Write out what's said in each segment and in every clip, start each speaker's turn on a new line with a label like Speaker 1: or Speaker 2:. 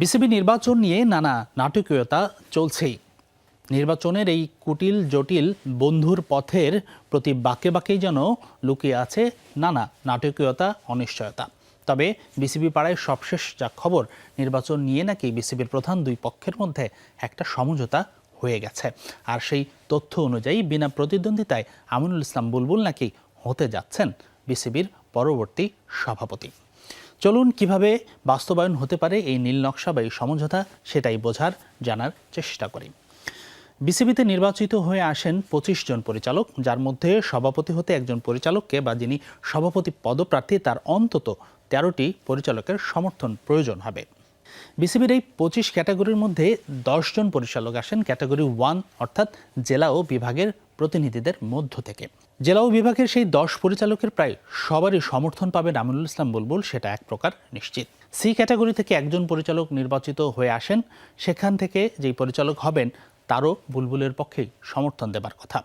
Speaker 1: BCB নির্বাচন নিয়ে নানা নাটকীয়তা চলছেই। নির্বাচনের এই কুটিল জটিল বন্ধুর পথের প্রতি বাঁকে বাঁকেই যেন লুকিয়ে আছে নানা নাটকীয়তা, অনিশ্চয়তা। তবে বিসিবি পাড়ায় সবশেষ যা খবর, নির্বাচন নিয়ে নাকি বিসিবির প্রধান দুই পক্ষের মধ্যে একটা সমঝোতা হয়ে গেছে। আর সেই তথ্য অনুযায়ী বিনা প্রতিদ্বন্দ্বিতায় আমিনুল ইসলাম বুলবুল নাকি হতে যাচ্ছেন বিসিবির পরবর্তী সভাপতি। চলুন কীভাবে বাস্তবায়ন হতে পারে এই নীল নকশা বা এই সমঝোতা সেটাই বোঝার, জানার চেষ্টা করি। বিসিবিতে নির্বাচিত হয়ে আসেন পঁচিশ জন পরিচালক, যার মধ্যে সভাপতি হতে একজন পরিচালককে বা যিনি সভাপতি পদপ্রার্থী, তার অন্তত তেরোটি পরিচালকের সমর্থন প্রয়োজন হবে। বিসিবির এই পঁচিশ ক্যাটাগরির মধ্যে জন পরিচালক আসেন ক্যাটাগরি ওয়ান, অর্থাৎ জেলা ও বিভাগের প্রতিনিধিদের মধ্য থেকে। জেলা ও বিভাগের সেই দশ পরিচালকের প্রায় সবারই সমর্থন পাবে আমিনুল ইসলাম বুলবুল, সেটা এক প্রকার নিশ্চিত। সি ক্যাটাগরি থেকে একজন পরিচালক নির্বাচিত হয়ে আসেন, সেখান থেকে যেই পরিচালক হবেন তারও বুলবুলের পক্ষেই সমর্থন দেবার কথা।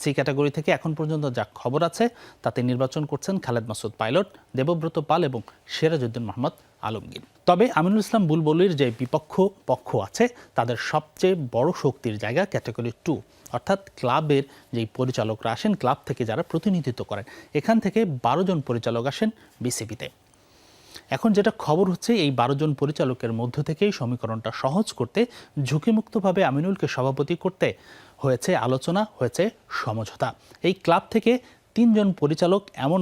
Speaker 1: সি ক্যাটাগরি থেকে এখন পর্যন্ত যা খবর আছে, তাতে নির্বাচন করছেন খালেদ মাসুদ পাইলট, দেবব্রত পাল এবং সিরাজউদ্দিন মোহাম্মদ আলমগীর। তবে আমিনুল ইসলাম বুলবুলির যে বিপক্ষ পক্ষ আছে, তাদের সবচেয়ে বড় শক্তির জায়গা ক্যাটাগরি টু। অর্থাৎ ক্লাবের যেই পরিচালকরা আসেন, ক্লাব থেকে যারা প্রতিনিধিত্ব করেন, এখান থেকে বারো জন পরিচালক আসেন বিসিবিতে। এখন যেটা খবর হচ্ছে, এই বারো জন পরিচালকের মধ্য থেকেই সমীকরণটা সহজ করতে ঝুঁকিমুক্তভাবে আমিনুলকে সভাপতি করতে হয়েছে আলোচনা, হয়েছে সমঝোতা। এই ক্লাব থেকে তিনজন পরিচালক এমন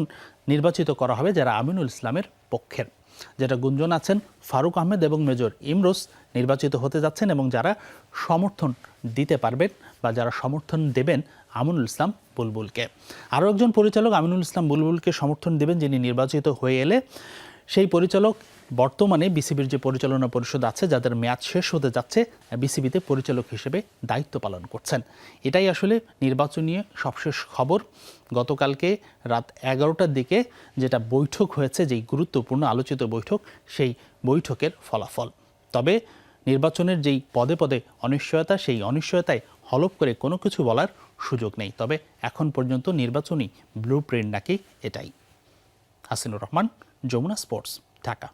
Speaker 1: নির্বাচিত করা হবে যারা আমিনুল ইসলামের পক্ষের। যেটা গুঞ্জন আছেন ফারুক আহমেদ এবং মেজর ইমরোজ নির্বাচিত হতে যাচ্ছেন এবং যারা সমর্থন দিতে পারবেন বা যারা সমর্থন দেবেন আমিনুল ইসলাম বুলবুলকে। আরও একজন পরিচালক আমিনুল ইসলাম বুলবুলকে সমর্থন দেবেন যিনি নির্বাচিত হয়ে এলে সেই পরিচালক বর্তমানে বিসিবির যে পরিচালনা পরিষদ আছে, যাদের মেয়াদ শেষ হতে যাচ্ছে, বিসিবিতে পরিচালক হিসেবে দায়িত্ব পালন করছেন। এটাই আসলে নির্বাচন নিয়ে সবশেষ খবর। গতকালকে রাত এগারোটার দিকে যেটা বৈঠক হয়েছে, যেই গুরুত্বপূর্ণ আলোচিত বৈঠক, সেই বৈঠকের ফলাফল। তবে নির্বাচনের যেই পদে পদে অনিশ্চয়তা, সেই অনিশ্চয়তায় হলপ করে কোনো কিছু বলার সুযোগ নেই। তবে এখন পর্যন্ত নির্বাচনী ব্লু প্রিন্ট নাকি এটাই। হাসিনুর রহমান যমুনা স্পোর্টস ঢাকা।